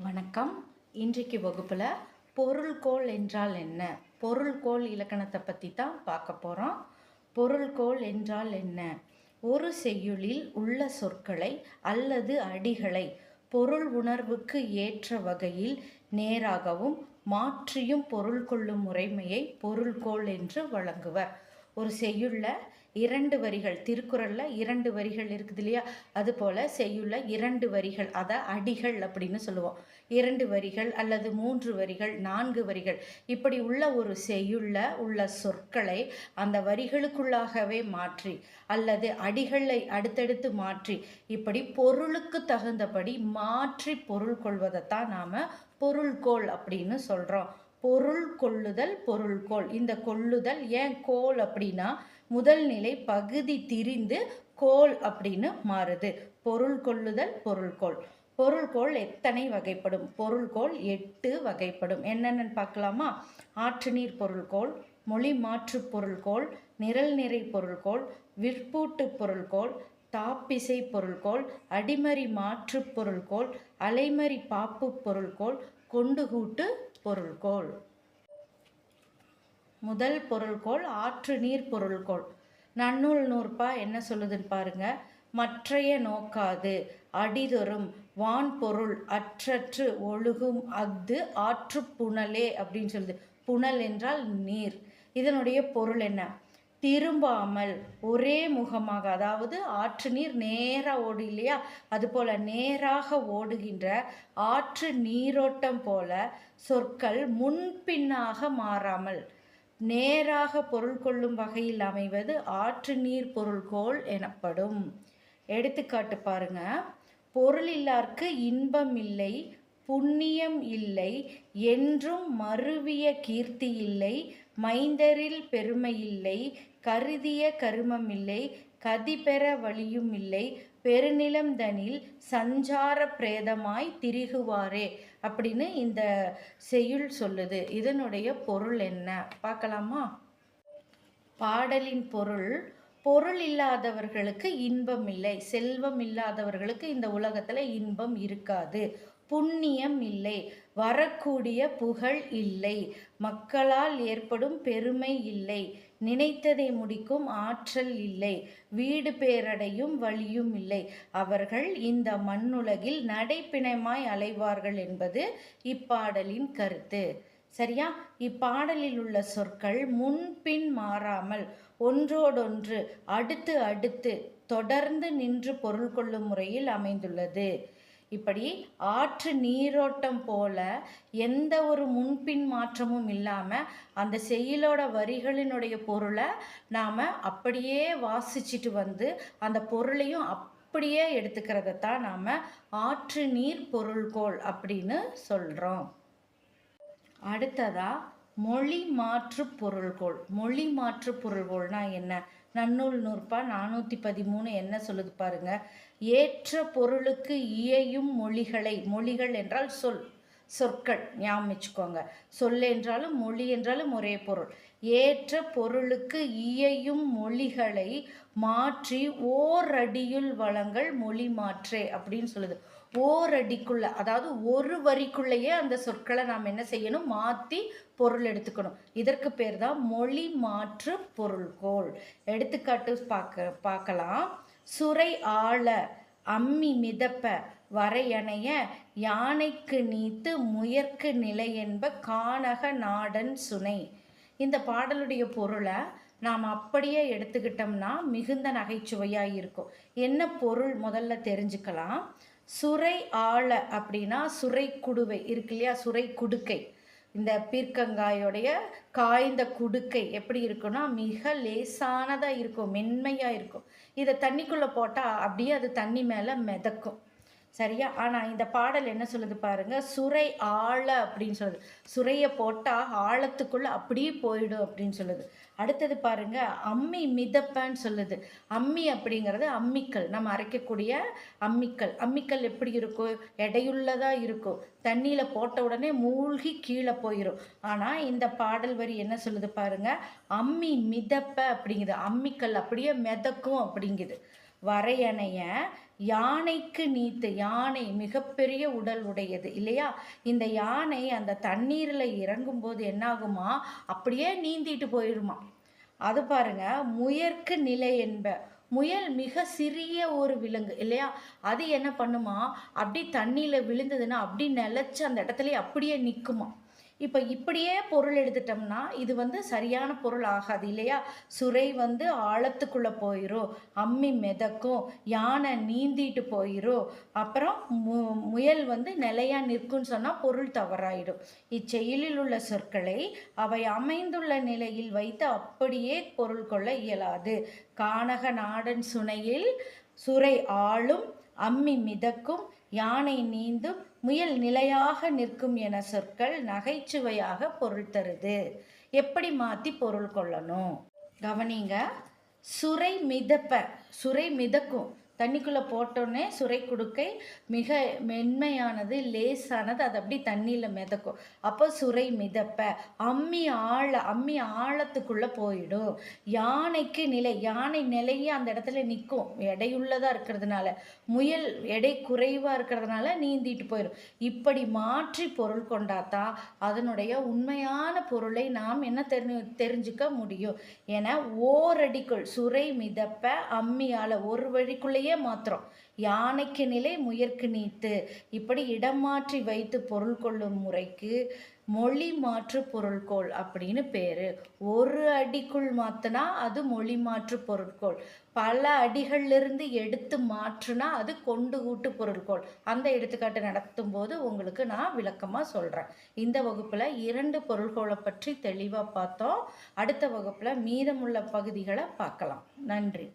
வணக்கம். இன்றைக்கு வகுப்பில் பொருள்கோள் என்றால் என்ன? பொருள்கோள் இலக்கணத்தை பற்றி தான் பார்க்க போகிறோம் பொருள்கோள் என்றால் என்ன? ஒரு செய்யுளில் உள்ள சொற்களை அல்லது அடிகளை பொருள் உணர்வுக்கு ஏற்ற வகையில் நேராகவும் மாற்றியும் பொருள் கொள்ளும் முறைமையை பொருள்கோள் என்று வழங்குவர். ஒரு செய்யுள்ள இரண்டு வரிகள் திருக்குறளில் இரண்டு வரிகள் இருக்குது இல்லையா? அதுபோல் செய்யுள்ள இரண்டு வரிகள் அதை அடிகள் அப்படின்னு சொல்லுவோம். இரண்டு வரிகள் அல்லது மூன்று வரிகள் நான்கு வரிகள். இப்படி உள்ள ஒரு செய்யுள்ள உள்ள சொற்களை அந்த வரிகளுக்குள்ளாகவே மாற்றி அல்லது அடிகளை அடுத்தடுத்து மாற்றி இப்படி பொருளுக்கு தகுந்தபடி மாற்றி பொருள் கொள்வதைத்தான் நாம் பொருள்கோள் அப்படின்னு சொல்கிறோம் பொருள் கொள்ளுதல் பொருள்கோள். இந்த கொள்ளுதல் ஏன் கோல் அப்படின்னா முதல் நிலை பகுதி திரிந்து கோல் அப்படின்னு மாறுது. பொருள் கொள்ளுதல் பொருள்கோள். பொருள்கோள் எத்தனை வகைப்படும்? பொருள்கோள் எட்டு வகைப்படும். என்னென்னு பார்க்கலாமா? ஆற்று நீர் பொருள்கோள் மொழி மாற்று பொருள்கோள் நிரல் நிறை பொருள்கோள் விற்பூட்டு பொருள்கோள் தாப்பிசை பொருள்கோள் அடிமறி மாற்று பொருள்கோள் அலைமறி பாப்பு பொருள்கோள் கொண்டுகூட்டு பொருள்கோள். முதல் பொருள்கோள் ஆற்று நீர் பொருள்கோள். நன்னூல் நூற்பா என்ன சொல்லுதுன்னு பாருங்க. மற்றைய நோக்காது அடிதொரும் வான் பொருள் அற்றற்று ஒழுகும் அஃது ஆற்று புனலே அப்படின்னு சொல்லுது. புனல் என்றால் நீர். இதனுடைய பொருள் என்ன? திரும்பாமல் ஒரே முகமாக அதாவது ஆற்று நீர் நேராக ஓடு இல்லையா? அதுபோல் நேராக ஓடுகின்ற ஆற்று நீரோட்டம் போல சொற்கள் முன்பின்னாக மாறாமல் நேராக பொருள் கொள்ளும் வகையில் அமைவது ஆற்று நீர் பொருள்கோள் எனப்படும். எடுத்துக்காட்டு பாருங்க. பொருள் இல்லார்க்கு இன்பம் இல்லை புண்ணியம் இல்லை என்றும் மருவிய கீர்த்தி இல்லை மைந்தரில் பெருமை இல்லை கருதிய கருமம் இல்லை கதி வழியும் இல்லை பெருநிலம் தனில் சஞ்சார பிரேதமாய் திரிகுவாரே அப்படின்னு இந்த செய்யுள் சொல்லுது. இதனுடைய பொருள் என்ன? பார்க்கலாமா? பாடலின் பொருள் பொருள் இல்லாதவர்களுக்கு இன்பம் இல்லை செல்வம் இல்லாதவர்களுக்கு இந்த உலகத்தில் இன்பம் இருக்காது. புண்ணியம் இல்லை வரக்கூடிய புகழ் இல்லை. மக்களால் ஏற்படும் பெருமை இல்லை. நினைத்ததை முடிக்கும் ஆற்றல் இல்லை. வீடு பேரடையும் வழியும் இல்லை. அவர்கள் இந்த மண்ணுலகில் நடைப்பிணமாய் அலைவார்கள் என்பது இப்பாடலின் கருத்து. சரியா? இப்பாடலில் உள்ள சொற்கள் முன்பின் மாறாமல் ஒன்றோடொன்று அடுத்து அடுத்து தொடர்ந்து நின்று பொருள் கொள்ளும் முறையில் அமைந்துள்ளது. இப்படி ஆற்று நீரோட்டம் போல எந்த ஒரு முன்பின் மாற்றமும் இல்லாமல் அந்த செயலோட வரிகளினுடைய பொருளை நாம் அப்படியே வாசிச்சுட்டு வந்து அந்த பொருளையும் அப்படியே எடுத்துக்கிறத தான் நாம் ஆற்று நீர் பொருள்கோள் அப்படின்னு சொல்கிறோம் அடுத்ததா மொழி மாற்று பொருள்கோள் மொழி மாற்று பொருள்கோள்னால் என்ன? நன்னூல் நூற்பா நானூற்றி பதிமூணு என்ன சொல்லுது பாருங்க. ஏற்ற பொருளுக்கு இயையும் மொழிகளை மொழிகள் என்றால் சொல். சொற்கள் ஞாபகம் வச்சுக்கோங்க. சொல் என்றாலும் மொழி என்றாலும் ஒரே பொருள். ஏற்ற பொருளுக்கு இயையும் மொழிகளை மாற்றி ஓரடியுள் வளங்கள் மொழி மாற்றே அப்படின்னு சொல்லுது. ஓரடிக்குள்ள அதாவது ஒரு வரிக்குள்ளேயே அந்த சொற்களை நாம் என்ன செய்யணும்? மாற்றி பொருள் எடுத்துக்கணும். இதற்கு பேர் தான் மொழி மாற்று பொருள்கோள். எடுத்துக்காட்டு பார்க்க பார்க்கலாம். சுரை ஆள அம்மி மிதப்ப வரையணைய யானைக்கு நீத்து முயற்கு நிலை என்ப கானக நாடன் சுனை. இந்த பாடலுடைய பொருளை நாம் அப்படியே எடுத்துக்கிட்டோம்னா மிகுந்த நகைச்சுவையாக இருக்கும். என்ன பொருள் முதல்ல தெரிஞ்சுக்கலாம்? சுரை ஆழ அப்படின்னா சுரை குடுவை இருக்கு இல்லையா? சுரை குடுக்கை. இந்த பீர்க்கங்காயோடைய காய்ந்த குடுக்கை எப்படி இருக்குன்னா மிக லேசானதாக இருக்கும் மென்மையாக இருக்கும். இதை தண்ணிக்குள்ளே போட்டால் அப்படியே அது தண்ணி மேலே மிதக்கும். சரியா? ஆனால் இந்த பாடல் என்ன சொல்லுது பாருங்க சுரை ஆழ அப்படின்னு சொல்லுது. சுரையை போட்டால் ஆழத்துக்குள்ளே அப்படியே போயிடும் அப்படின்னு சொல்லுது. அடுத்தது பாருங்க அம்மி மிதப்பன்னு சொல்லுது. அம்மி அப்படிங்கிறது அம்மிக்கல். நம்ம அரைக்கக்கூடிய அம்மிக்கல். அம்மிக்கல் எப்படி இருக்கும்? எடையுள்ளதாக இருக்கும். தண்ணியில் போட்ட உடனே மூழ்கி கீழே போயிடும் ஆனால் இந்த பாடல் வரி என்ன சொல்லுது பாருங்க அம்மி மிதப்ப அப்படிங்குது. அம்மிக்கல் அப்படியே மிதக்கும் அப்படிங்குது. வரையணைய யானைக்கு நீத்த யானை மிகப்பெரிய உடல் உடையது இல்லையா? இந்த யானை அந்த தண்ணீரில் இறங்கும்போது என்னாகுமா? அப்படியே நீந்திட்டு போயிடுமா அது பாருங்க முயற்கு நிலை என்ப முயல் மிக சிறிய ஒரு விலங்கு இல்லையா? அது என்ன பண்ணுமா? அப்படி தண்ணியில் விழுந்ததுன்னா அப்படி நிலச்சி அந்த இடத்துல அப்படியே நிற்குமா இப்போ இப்படியே பொருள் எடுத்துட்டோம்னா இது வந்து சரியான பொருள் ஆகாது இல்லையா? சுரை வந்து ஆழத்துக்குள்ளே போயிடும் அம்மி மிதக்கும் யானை நீந்திட்டு போயிடும் அப்புறம் மு முயல் வந்து நிலையாக நிற்கும்னு சொன்னால் பொருள் தவறாயிடும். இச்செயலில் உள்ள சொற்களை அவை அமைந்துள்ள நிலையில் வைத்து அப்படியே பொருள் கொள்ள இயலாது. கானக நாடன் சுனையில் சுரை ஆளும் அம்மி மிதக்கும் யானை நீந்தும் முயல் நிலையாக நிற்கும் என சொற்கள் நகைச்சுவையாக பொருள் தருது. எப்படி மாற்றி பொருள் கொள்ளணும்? கவனிங்க. சுரை மிதப்ப சுரை மிதக்கும். தண்ணிக்குள்ளே போட்டோன்னே சுரை குடுக்கை மிக மென்மையானது லேசானது அது அப்படி தண்ணியில் மிதக்கும். அப்போ சுரை மிதப்ப அம்மி ஆழ அம்மி ஆழத்துக்குள்ளே போயிடும். யானைக்கு நிலை யானை நிலையே அந்த இடத்துல நிற்கும் எடையுள்ளதாக இருக்கிறதுனால முயல் எடை குறைவாக இருக்கிறதுனால நீந்திட்டு போயிடும். இப்படி மாற்றி பொருள் கொண்டாதான் அதனுடைய உண்மையான பொருளை நாம் என்ன தெரிஞ்சு தெரிஞ்சுக்க முடியும்? என ஓரடிக்குள் சுரை மிதப்ப அம்மியால் ஒரு வழிக்குள்ளேயே மாத்திரம். யானைக்கு நிலை முயற்கு நீத்து இப்படி இடம் மாற்றி வைத்து பொருள் கொள்ளும் முறைக்கு மொழி மாற்று பொருள்கோள் அப்படின்னு பேர். ஒரு அடிக்குள் மாற்றினா அது மொழி மாற்று பொருட்கோள். பல அடிகள்லேருந்து எடுத்து மாற்றுனா அது கொண்டு கூட்டு பொருட்கோள். அந்த எடுத்துக்காட்டு நடத்தும் போது உங்களுக்கு நான் விளக்கமாக சொல்கிறேன் இந்த வகுப்பில் இரண்டு பொருள்கோளை பற்றி தெளிவாக பார்த்தோம். அடுத்த வகுப்பில் மீதமுள்ள பகுதிகளை பார்க்கலாம். நன்றி.